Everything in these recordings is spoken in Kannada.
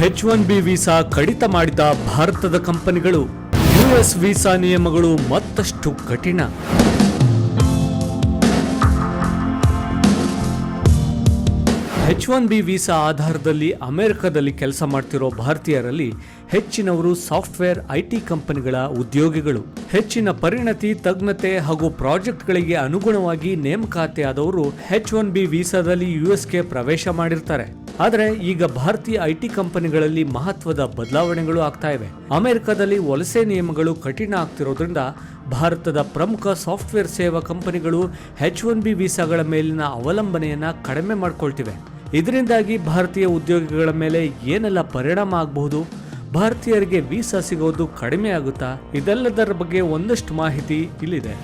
ಎಚ್ ಒನ್ ಬಿ ವೀಸಾ ಕಡಿತ ಮಾಡಿದ ಭಾರತದ ಕಂಪನಿಗಳು ಯುಎಸ್ ವೀಸಾ ನಿಯಮಗಳು ಮತ್ತಷ್ಟು ಕಠಿಣ. ಹೆಚ್ ಒನ್ ಬಿ ವೀಸಾ ಆಧಾರದಲ್ಲಿ ಅಮೆರಿಕದಲ್ಲಿ ಕೆಲಸ ಮಾಡ್ತಿರೋ ಭಾರತೀಯರಲ್ಲಿ ಹೆಚ್ಚಿನವರು ಸಾಫ್ಟ್ವೇರ್ ಐಟಿ ಕಂಪನಿಗಳ ಉದ್ಯೋಗಿಗಳು. ಹೆಚ್ಚಿನ ಪರಿಣತಿ, ತಜ್ಞತೆ ಹಾಗೂ ಪ್ರಾಜೆಕ್ಟ್ಗಳಿಗೆ ಅನುಗುಣವಾಗಿ ನೇಮಕಾತಿ ಆದವರು ಹೆಚ್ ಒನ್ ಬಿ ವೀಸಾದಲ್ಲಿ ಯುಎಸ್ಗೆ ಪ್ರವೇಶ ಮಾಡಿರ್ತಾರೆ. ಆದರೆ ಈಗ ಭಾರತೀಯ ಐಟಿ ಕಂಪನಿಗಳಲ್ಲಿ ಮಹತ್ವದ ಬದಲಾವಣೆಗಳು ಆಗ್ತಾ ಇವೆ. ಅಮೆರಿಕದಲ್ಲಿ ವಲಸೆ ನಿಯಮಗಳು ಕಠಿಣ ಆಗ್ತಿರೋದ್ರಿಂದ ಭಾರತದ ಪ್ರಮುಖ ಸಾಫ್ಟ್ವೇರ್ ಸೇವಾ ಕಂಪನಿಗಳು ಹೆಚ್ ಒನ್ ಬಿ ವೀಸಾಗಳ ಮೇಲಿನ ಅವಲಂಬನೆಯನ್ನ ಕಡಿಮೆ ಮಾಡ್ಕೊಳ್ತಿವೆ. ಇದರಿಂದಾಗಿ ಭಾರತೀಯ ಉದ್ಯೋಗಿಗಳ ಮೇಲೆ ಏನೆಲ್ಲ ಪರಿಣಾಮ ಆಗಬಹುದು? ಭಾರತೀಯರಿಗೆ ವೀಸಾ ಸಿಗೋದು ಕಡಿಮೆ ಆಗುತ್ತಾ? ಇದೆಲ್ಲದರ ಬಗ್ಗೆ ಒಂದಷ್ಟು ಮಾಹಿತಿ ಇಲ್ಲಿದೆ.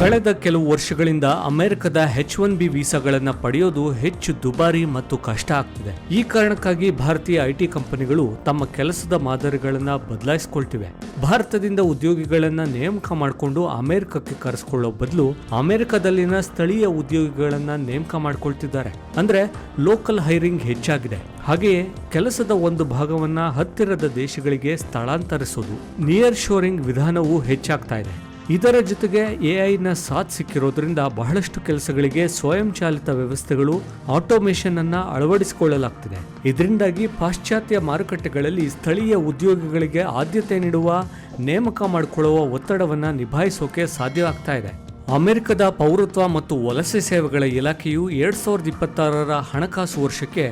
ಕಳೆದ ಕೆಲವು ವರ್ಷಗಳಿಂದ ಅಮೆರಿಕದ ಹೆಚ್ ಒನ್ ಬಿ ವೀಸಾಗಳನ್ನು ಪಡೆಯೋದು ಹೆಚ್ಚು ದುಬಾರಿ ಮತ್ತು ಕಷ್ಟ ಆಗ್ತಿದೆ. ಈ ಕಾರಣಕ್ಕಾಗಿ ಭಾರತೀಯ ಐಟಿ ಕಂಪನಿಗಳು ತಮ್ಮ ಕೆಲಸದ ಮಾದರಿಗಳನ್ನು ಬದಲಾಯಿಸಿಕೊಳ್ತಿವೆ. ಭಾರತದಿಂದ ಉದ್ಯೋಗಿಗಳನ್ನು ನೇಮಕ ಮಾಡಿಕೊಂಡು ಅಮೆರಿಕಕ್ಕೆ ಕರೆಸಿಕೊಳ್ಳೋ ಬದಲು ಅಮೆರಿಕದಲ್ಲಿನ ಸ್ಥಳೀಯ ಉದ್ಯೋಗಿಗಳನ್ನು ನೇಮಕ ಮಾಡಿಕೊಳ್ತಿದ್ದಾರೆ. ಅಂದ್ರೆ ಲೋಕಲ್ ಹೈರಿಂಗ್ ಹೆಚ್ಚಾಗಿದೆ. ಹಾಗೆಯೇ ಕೆಲಸದ ಒಂದು ಭಾಗವನ್ನ ಹತ್ತಿರದ ದೇಶಗಳಿಗೆ ಸ್ಥಳಾಂತರಿಸೋದು. ನಿಯರ್ ಶೋರಿಂಗ್ ವಿಧಾನವೂ ಹೆಚ್ಚಾಗ್ತಾ ಇದೆ. ಇದರ ಜೊತೆಗೆ ಎಐನ ಸಾಥ್ ಸಿಕ್ಕಿರೋದ್ರಿಂದ ಬಹಳಷ್ಟು ಕೆಲಸಗಳಿಗೆ ಸ್ವಯಂಚಾಲಿತ ವ್ಯವಸ್ಥೆಗಳು ಆಟೋಮೇಷನ್ ಅನ್ನ ಅಳವಡಿಸಿಕೊಳ್ಳಲಾಗ್ತಿದೆ. ಇದರಿಂದಾಗಿ ಪಾಶ್ಚಾತ್ಯ ಮಾರುಕಟ್ಟೆಗಳಲ್ಲಿ ಸ್ಥಳೀಯ ಉದ್ಯೋಗಿಗಳಿಗೆ ಆದ್ಯತೆ ನೀಡುವ, ನೇಮಕ ಮಾಡಿಕೊಳ್ಳುವ ಒತ್ತಡವನ್ನು ನಿಭಾಯಿಸೋಕೆ ಸಾಧ್ಯವಾಗ್ತಾ ಇದೆ. ಅಮೆರಿಕದ ಪೌರತ್ವ ಮತ್ತು ವಲಸೆ ಸೇವೆಗಳ ಇಲಾಖೆಯು ಎರಡು ಸಾವಿರದ ಇಪ್ಪತ್ತಾರರ ಹಣಕಾಸು ವರ್ಷಕ್ಕೆ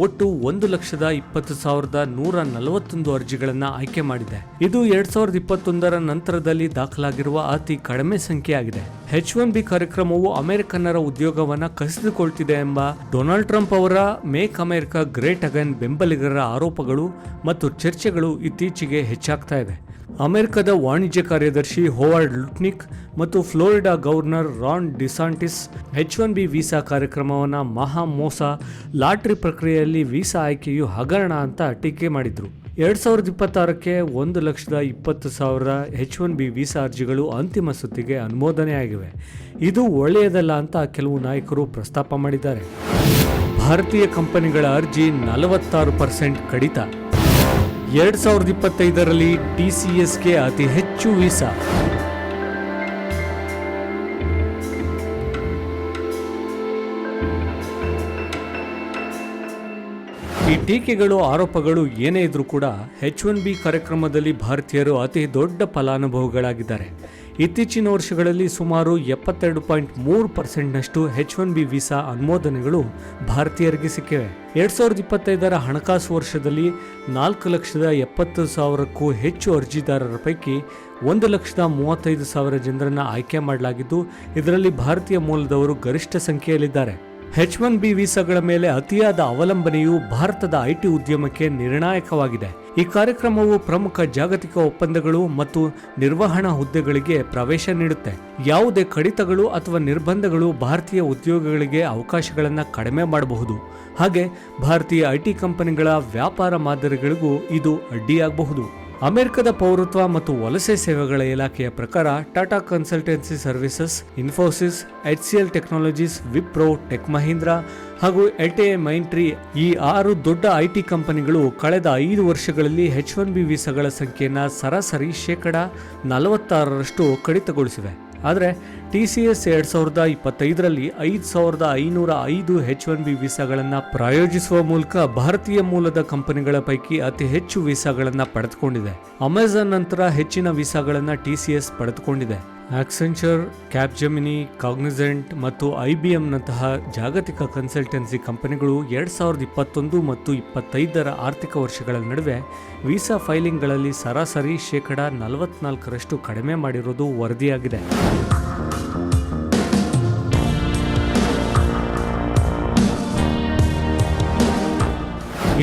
ಒಟ್ಟು ಒಂದು ಲಕ್ಷದ ಇಪ್ಪತ್ತು ಸಾವಿರದ ನೂರ ನಲವತ್ತೊಂದು ಅರ್ಜಿಗಳನ್ನು ಆಯ್ಕೆ ಮಾಡಿದೆ. ಇದು ಎರಡ್ ಸಾವಿರದ ಇಪ್ಪತ್ತೊಂದರ ನಂತರದಲ್ಲಿ ದಾಖಲಾಗಿರುವ ಅತಿ ಕಡಿಮೆ ಸಂಖ್ಯೆಯಾಗಿದೆ. ಹೆಚ್ ಒನ್ ಬಿ ಕಾರ್ಯಕ್ರಮವು ಅಮೆರಿಕನ್ನರ ಉದ್ಯೋಗವನ್ನ ಕಸಿದುಕೊಳ್ತಿದೆ ಎಂಬ ಡೊನಾಲ್ಡ್ ಟ್ರಂಪ್ ಅವರ ಮೇಕ್ ಅಮೆರಿಕ ಗ್ರೇಟ್ ಅಗನ್ ಬೆಂಬಲಿಗರ ಆರೋಪಗಳು ಮತ್ತು ಚರ್ಚೆಗಳು ಇತ್ತೀಚೆಗೆ ಹೆಚ್ಚಾಗ್ತಾ ಇವೆ ಅಮೆರಿಕದ ವಾಣಿಜ್ಯ ಕಾರ್ಯದರ್ಶಿ ಹೋವರ್ಡ್ ಲುಟ್ನಿಕ್ ಮತ್ತು Florida governor Ron DeSantis H one B visa ಕಾರ್ಯಕ್ರಮವನ್ನು ಮಹಾ ಮೋಸ ಲಾಟ್ರಿ ಪ್ರಕ್ರಿಯೆಯಲ್ಲಿ ವೀಸಾ ಆಯ್ಕೆಯು ಹಗರಣ ಅಂತ ಟೀಕೆ ಮಾಡಿದ್ರು. ಎರಡು ಸಾವಿರದ ಇಪ್ಪತ್ತಾರಕ್ಕೆ ಒಂದು ಲಕ್ಷದ ಇಪ್ಪತ್ತು ಸಾವಿರ ಎಚ್ ಒನ್ ಬಿ ವೀಸಾ ಅರ್ಜಿಗಳು ಅಂತಿಮ ಸುತ್ತಿಗೆ ಅನುಮೋದನೆಯಾಗಿವೆ. ಇದು ಒಳ್ಳೆಯದಲ್ಲ ಅಂತ ಕೆಲವು ನಾಯಕರು ಪ್ರಸ್ತಾಪ ಮಾಡಿದ್ದಾರೆ. ಭಾರತೀಯ ಕಂಪನಿಗಳ ಅರ್ಜಿ ನಲವತ್ತಾರು ಪರ್ಸೆಂಟ್ ಕಡಿತ. ಎರಡ್ ಸಾವಿರದ ಇಪ್ಪತ್ತೈದರಲ್ಲಿ ಟಿಸಿಎಸ್ಗೆ ಅತಿ ಹೆಚ್ಚು ವೀಸಾ. ಈ ಟೀಕೆಗಳು, ಆರೋಪಗಳು ಏನೇ ಇದ್ರೂ ಕೂಡ ಹೆಚ್ ಒನ್ ಬಿ ಕಾರ್ಯಕ್ರಮದಲ್ಲಿ ಭಾರತೀಯರು ಅತಿ ದೊಡ್ಡ ಫಲಾನುಭವಿಗಳಾಗಿದ್ದಾರೆ. ಇತ್ತೀಚಿನ ವರ್ಷಗಳಲ್ಲಿ ಸುಮಾರು ಎಪ್ಪತ್ತೆರಡು ಪಾಯಿಂಟ್ ಮೂರು ಪರ್ಸೆಂಟ್ನಷ್ಟು ಹೆಚ್ ಒನ್ ಬಿ ವೀಸಾ ಅನುಮೋದನೆಗಳು ಭಾರತೀಯರಿಗೆ ಸಿಕ್ಕಿವೆ. ಎರಡ್ ಸಾವಿರದ ಇಪ್ಪತ್ತೈದರ ಹಣಕಾಸು ವರ್ಷದಲ್ಲಿ ನಾಲ್ಕು ಲಕ್ಷದ ಎಪ್ಪತ್ತು ಸಾವಿರಕ್ಕೂ ಹೆಚ್ಚು ಅರ್ಜಿದಾರರ ಪೈಕಿ ಒಂದು ಲಕ್ಷದ ಮೂವತ್ತೈದು ಸಾವಿರ ಜನರನ್ನು ಆಯ್ಕೆ ಮಾಡಲಾಗಿದ್ದು, ಇದರಲ್ಲಿ ಭಾರತೀಯ ಮೂಲದವರು ಗರಿಷ್ಠ ಸಂಖ್ಯೆಯಲ್ಲಿದ್ದಾರೆ. ಎಚ್ ಒನ್ ಬಿ ವೀಸಾಗಳ ಮೇಲೆ ಅತಿಯಾದ ಅವಲಂಬನೆಯು ಭಾರತದ ಐಟಿ ಉದ್ಯಮಕ್ಕೆ ನಿರ್ಣಾಯಕವಾಗಿದೆ. ಈ ಕಾರ್ಯಕ್ರಮವು ಪ್ರಮುಖ ಜಾಗತಿಕ ಒಪ್ಪಂದಗಳು ಮತ್ತು ನಿರ್ವಹಣಾ ಹುದ್ದೆಗಳಿಗೆ ಪ್ರವೇಶ ನೀಡುತ್ತೆ. ಯಾವುದೇ ಕಡಿತಗಳು ಅಥವಾ ನಿರ್ಬಂಧಗಳು ಭಾರತೀಯ ಉದ್ಯೋಗಗಳಿಗೆ ಅವಕಾಶಗಳನ್ನು ಕಡಿಮೆ ಮಾಡಬಹುದು. ಹಾಗೆ, ಭಾರತೀಯ ಐಟಿ ಕಂಪನಿಗಳ ವ್ಯಾಪಾರ ಮಾದರಿಗಳಿಗೂ ಇದು ಅಡ್ಡಿಯಾಗಬಹುದು. ಅಮೆರಿಕದ ಪೌರತ್ವ ಮತ್ತು ವಲಸೆ ಸೇವೆಗಳ ಇಲಾಖೆಯ ಪ್ರಕಾರ Tata consultancy services, Infosys, H C L technologies, Wipro, tech Mahindra ಹಾಗೂ ಎಲ್ಟೆ ಮೈಂಟ್ರಿ ಈ ಆರು ದೊಡ್ಡ ಐಟಿ ಕಂಪನಿಗಳು ಕಳೆದ ಐದು ವರ್ಷಗಳಲ್ಲಿ ಎಚ್ ಒನ್ ಬಿ ವೀಸಾಗಳ ಸಂಖ್ಯೆಯನ್ನು ಸರಾಸರಿ ಶೇಕಡ ನಲವತ್ತಾರರಷ್ಟು ಕಡಿತಗೊಳಿಸಿವೆ. ಆದರೆ ಟಿ ಸಿ ಎಸ್ ಎರಡು ಸಾವಿರದ ಇಪ್ಪತ್ತೈದರಲ್ಲಿ ಐದು ಸಾವಿರದ ಐನೂರ ಐದು ಹೆಚ್ ಒನ್ ಬಿ ವೀಸಾಗಳನ್ನು ಪ್ರಾಯೋಜಿಸುವ ಮೂಲಕ ಭಾರತೀಯ ಮೂಲದ ಕಂಪನಿಗಳ ಪೈಕಿ ಅತಿ ಹೆಚ್ಚು ವೀಸಾಗಳನ್ನು ಪಡೆದುಕೊಂಡಿದೆ. ಅಮೆಝಾನ್ ನಂತರ ಹೆಚ್ಚಿನ ವೀಸಾಗಳನ್ನು ಟಿ ಸಿ ಎಸ್ ಪಡೆದುಕೊಂಡಿದೆ. ಆಕ್ಸೆಂಚರ್ ಕ್ಯಾಪ್ಜಮಿನಿ ಕಾಗ್ನಿಸೆಂಟ್ ಮತ್ತು ಐ ಬಿ ಎಂನಂತಹ ಜಾಗತಿಕ ಕನ್ಸಲ್ಟೆನ್ಸಿ ಕಂಪನಿಗಳು ಎರಡು ಸಾವಿರದ ಇಪ್ಪತ್ತೊಂದು ಮತ್ತು ಇಪ್ಪತ್ತೈದರ ಆರ್ಥಿಕ ವರ್ಷಗಳ ನಡುವೆ ವೀಸಾ ಫೈಲಿಂಗ್ಗಳಲ್ಲಿ ಸರಾಸರಿ ಶೇಕಡ ನಲವತ್ನಾಲ್ಕರಷ್ಟು ಕಡಿಮೆ ಮಾಡಿರುವುದು ವರದಿಯಾಗಿದೆ.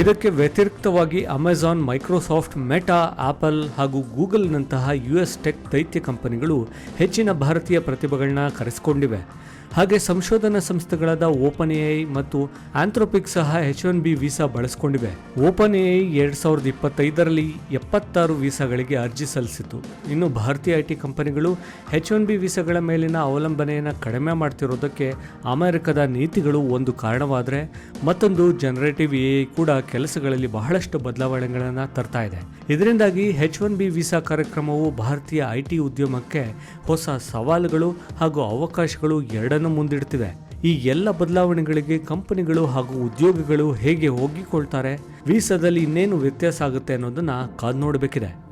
ಇದಕ್ಕೆ ವ್ಯತಿರಿಕ್ತವಾಗಿ ಅಮೆಜಾನ್, ಮೈಕ್ರೋಸಾಫ್ಟ್, ಮೆಟಾ, ಆಪಲ್ ಹಾಗೂ ಗೂಗಲ್ನಂತಹ ಯು ಎಸ್ ಟೆಕ್ ದೈತ್ಯ ಕಂಪನಿಗಳು ಹೆಚ್ಚಿನ ಭಾರತೀಯ ಪ್ರತಿಭೆಗಳನ್ನ ಕರೆಸಿಕೊಂಡಿವೆ. ಹಾಗೆ ಸಂಶೋಧನಾ ಸಂಸ್ಥೆಗಳಾದ ಓಪನ್ ಎಐ ಮತ್ತು ಆಂಥ್ರೋಪಿಕ್ ಸಹ ಎಚ್ ಒನ್ ಬಿ ವೀಸಾ ಬಳಸಿಕೊಂಡಿವೆ. ಓಪನ್ ಎಐ ಎರಡ್ ಸಾವಿರದ ಇಪ್ಪತ್ತೈದರಲ್ಲಿ ಎಪ್ಪತ್ತಾರು ವೀಸಾಗಳಿಗೆ ಅರ್ಜಿ ಸಲ್ಲಿಸಿತು. ಇನ್ನು ಭಾರತೀಯ ಐಟಿ ಕಂಪನಿಗಳು ಎಚ್ ಒನ್ ಬಿ ವೀಸಾಗಳ ಮೇಲಿನ ಅವಲಂಬನೆಯನ್ನು ಕಡಿಮೆ ಮಾಡ್ತಿರೋದಕ್ಕೆ ಅಮೆರಿಕದ ನೀತಿಗಳು ಒಂದು ಕಾರಣವಾದರೆ ಮತ್ತೊಂದು ಜನರೇಟಿವ್ ಎ ಕೂಡ ಕೆಲಸಗಳಲ್ಲಿ ಬಹಳಷ್ಟು ಬದಲಾವಣೆಗಳನ್ನು ತರ್ತಾ ಇದೆ. ಇದರಿಂದಾಗಿ ಎಚ್ ಒನ್ ಬಿ ವೀಸಾ ಕಾರ್ಯಕ್ರಮವು ಭಾರತೀಯ ಐ ಟಿ ಉದ್ಯಮಕ್ಕೆ ಹೊಸ ಸವಾಲುಗಳು ಹಾಗೂ ಅವಕಾಶಗಳು ಎರಡನ್ನೂ ಮುಂದಿಡ್ತಿವೆ. ಈ ಎಲ್ಲ ಬದಲಾವಣೆಗಳಿಗೆ ಕಂಪನಿಗಳು ಹಾಗೂ ಉದ್ಯೋಗಿಗಳು ಹೇಗೆ ಹೋಗಿಕೊಳ್ತಾರೆ? ವೀಸಾದಲ್ಲಿ ಇನ್ನೇನು ವ್ಯತ್ಯಾಸ ಆಗುತ್ತೆ ಅನ್ನೋದನ್ನ ಕಾದು ನೋಡಬೇಕಿದೆ.